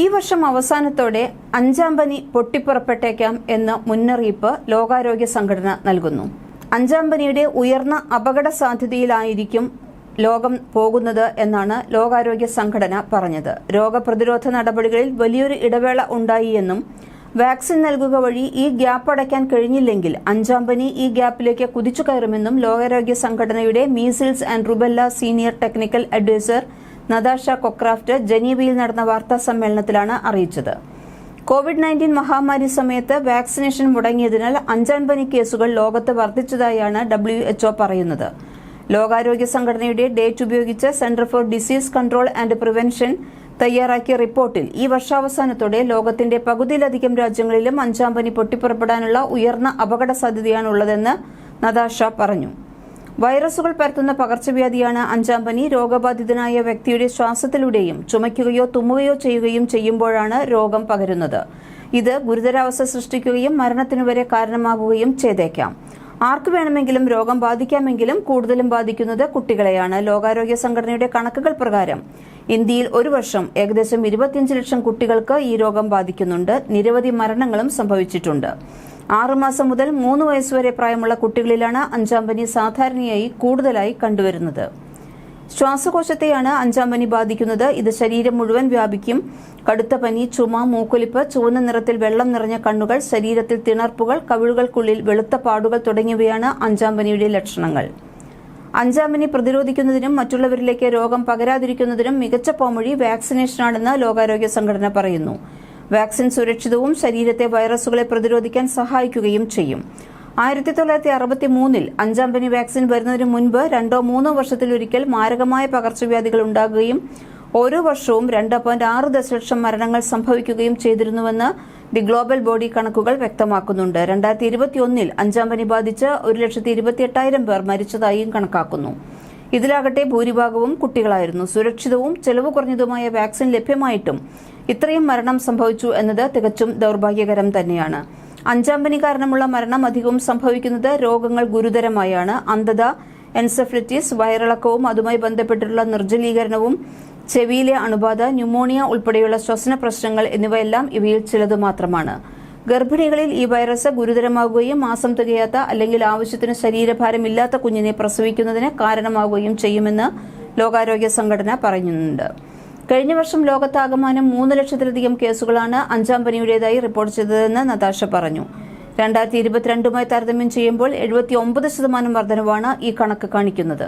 ഈ വർഷം അവസാനത്തോടെ അഞ്ചാം പനി പൊട്ടിപ്പുറപ്പെട്ടേക്കാം എന്ന മുന്നറിയിപ്പ് ലോകാരോഗ്യ സംഘടന നൽകുന്നു. അഞ്ചാം പനിയുടെ ഉയർന്ന അപകട സാധ്യതയിലായിരിക്കും ലോകം പോകുന്നത് എന്നാണ് ലോകാരോഗ്യ സംഘടന പറഞ്ഞത്. രോഗപ്രതിരോധ നടപടികളിൽ വലിയൊരു ഇടവേള ഉണ്ടായി എന്നും വാക്സിൻ നൽകുക വഴി ഈ ഗ്യാപ്പ് അടയ്ക്കാൻ കഴിഞ്ഞില്ലെങ്കിൽ അഞ്ചാം പനി ഈ ഗ്യാപ്പിലേക്ക് കുതിച്ചു കയറുമെന്നും ലോകാരോഗ്യ സംഘടനയുടെ measles and rubella senior technical adviser Natasha Crowcroft ജനീവയിൽ നടന്ന വാർത്താ സമ്മേളനത്തിലാണ് അറിയിച്ചത്. കോവിഡ് നയന്റീൻ മഹാമാരി സമയത്ത് വാക്സിനേഷൻ മുടങ്ങിയതിനാൽ അഞ്ചാം പനി കേസുകൾ ലോകത്ത് വർദ്ധിച്ചതായാണ് ഡബ്ല്യു എച്ച്ഒ പറയുന്നത്. ലോകാരോഗ്യ സംഘടനയുടെ ഡേറ്റ് ഉപയോഗിച്ച് Centre for Disease Control and Prevention തയ്യാറാക്കിയ റിപ്പോർട്ടിൽ ഈ വർഷാവസാനത്തോടെ ലോകത്തിന്റെ പകുതിയിലധികം രാജ്യങ്ങളിലും അഞ്ചാം പനി പൊട്ടിപ്പുറപ്പെടാനുള്ള ഉയർന്ന അപകട സാധ്യതയാണുള്ളതെന്ന് നദാഷ പറഞ്ഞു. വൈറസുകൾ പരത്തുന്ന പകർച്ചവ്യാധിയാണ് അഞ്ചാം പനി. രോഗബാധിതനായ വ്യക്തിയുടെ ശ്വാസത്തിലൂടെയും ചുമയ്ക്കുകയോ തുമ്മുകയോ ചെയ്യുകയും ചെയ്യുമ്പോഴാണ് രോഗം പകരുന്നത്. ഇത് ഗുരുതരാവസ്ഥ സൃഷ്ടിക്കുകയും മരണത്തിനു വരെ കാരണമാകുകയും ചെയ്തേക്കാം. ആർക്കു വേണമെങ്കിലും രോഗം ബാധിക്കാമെങ്കിലും കൂടുതലും ബാധിക്കുന്നത് കുട്ടികളെയാണ്. ലോകാരോഗ്യ സംഘടനയുടെ കണക്കുകൾ പ്രകാരം ഇന്ത്യയിൽ ഒരു വർഷം ഏകദേശം ഇരുപത്തിയഞ്ച് ലക്ഷം കുട്ടികൾക്ക് ഈ രോഗം ബാധിക്കുന്നുണ്ട്. നിരവധി മരണങ്ങളും സംഭവിച്ചിട്ടുണ്ട്. ആറുമാസം മുതൽ മൂന്ന് വയസ്സുവരെ പ്രായമുള്ള കുട്ടികളിലാണ് അഞ്ചാംപനി സാധാരണയായി കൂടുതലായി കണ്ടുവരുന്നത്. ശ്വാസകോശത്തെയാണ് അഞ്ചാംപനി ബാധിക്കുന്നത്. ഇത് ശരീരം മുഴുവൻ വ്യാപിക്കും. കടുത്ത പനി ചുമ മൂക്കൊലിപ്പ് ചുവന്ന നിറത്തിൽ വെള്ളം നിറഞ്ഞ കണ്ണുകൾ ശരീരത്തിൽ തിണർപ്പുകൾ കവിളുകൾക്കുള്ളിൽ വെളുത്ത പാടുകൾ തുടങ്ങിയവയാണ് അഞ്ചാം പനിയുടെ ലക്ഷണങ്ങൾ. അഞ്ചാം പനി പ്രതിരോധിക്കുന്നതിനും മറ്റുള്ളവരിലേക്ക് രോഗം പകരാതിരിക്കുന്നതിനും മികച്ച പോംവഴി വാക്സിനേഷനാണെന്ന് ലോകാരോഗ്യ സംഘടന പറയുന്നു. വാക്സിൻ സുരക്ഷിതവും ശരീരത്തെ വൈറസുകളെ പ്രതിരോധിക്കാൻ സഹായിക്കുകയും ചെയ്യും. ആയിരത്തി തൊള്ളായിരത്തി അറുപത്തി മൂന്നിൽ അഞ്ചാം പനി വാക്സിൻ വരുന്നതിന് മുൻപ് രണ്ടോ മൂന്നോ വർഷത്തിലൊരിക്കൽ മാരകമായ പകർച്ചവ്യാധികൾ ഉണ്ടാകുകയും ഓരോ വർഷവും രണ്ട് പോയിന്റ് ആറ് ദശലക്ഷം മരണങ്ങൾ സംഭവിക്കുകയും ചെയ്തിരുന്നുവെന്ന് ദി ഗ്ലോബൽ ബോഡി കണക്കുകൾ വ്യക്തമാക്കുന്നുണ്ട്. രണ്ടായിരത്തി ഇരുപത്തിയൊന്നിൽ അഞ്ചാം പനി ബാധിച്ച് ഒരു ലക്ഷത്തി ഇരുപത്തിയെട്ടായിരം പേർ മരിച്ചതായും കണക്കാക്കുന്നു. ഇതിലാകട്ടെ ഭൂരിഭാഗവും കുട്ടികളായിരുന്നു. സുരക്ഷിതവും ചെലവ് കുറഞ്ഞതുമായ വാക്സിൻ ലഭ്യമായിട്ടും ഇത്രയും മരണം സംഭവിച്ചു എന്നത് തികച്ചും ദൗർഭാഗ്യകരം തന്നെയാണ്. അഞ്ചാം പനി കാരണമുള്ള മരണം അധികവും സംഭവിക്കുന്നത് രോഗങ്ങൾ ഗുരുതരമായാണ്. അന്ധത എൻസെഫ്ലിറ്റിസ് വയറിളക്കവും അതുമായി ബന്ധപ്പെട്ടിട്ടുള്ള നിർജലീകരണവും ചെവിയിലെ അണുബാധ ന്യൂമോണിയ ഉൾപ്പെടെയുള്ള ശ്വസന പ്രശ്നങ്ങൾ എന്നിവയെല്ലാം ഇവയിൽ ചിലത് മാത്രമാണ്. ഗർഭിണികളിൽ ഈ വൈറസ് ഗുരുതരമാകുകയും മാസം തികയാത്ത അല്ലെങ്കിൽ ആവശ്യത്തിന് ശരീരഭാരമില്ലാത്ത കുഞ്ഞിനെ പ്രസവിക്കുന്നതിന് കാരണമാവുകയും ചെയ്യുമെന്ന് ലോകാരോഗ്യ സംഘടന പറയുന്നുണ്ട്. കഴിഞ്ഞ വർഷം ലോകത്താകമാനം മൂന്ന് ലക്ഷത്തിലധികം കേസുകളാണ് അഞ്ചാം പനിയുടേതായി റിപ്പോർട്ട് ചെയ്തതെന്ന് നതാഷ പറഞ്ഞു. രണ്ടായിരത്തി ഇരുപത്തിരണ്ടുമായി താരതമ്യം ചെയ്യുമ്പോൾ എഴുപത്തി ഒമ്പത് ശതമാനം വർധനവാണ് ഈ കണക്ക് കാണിക്കുന്നത്.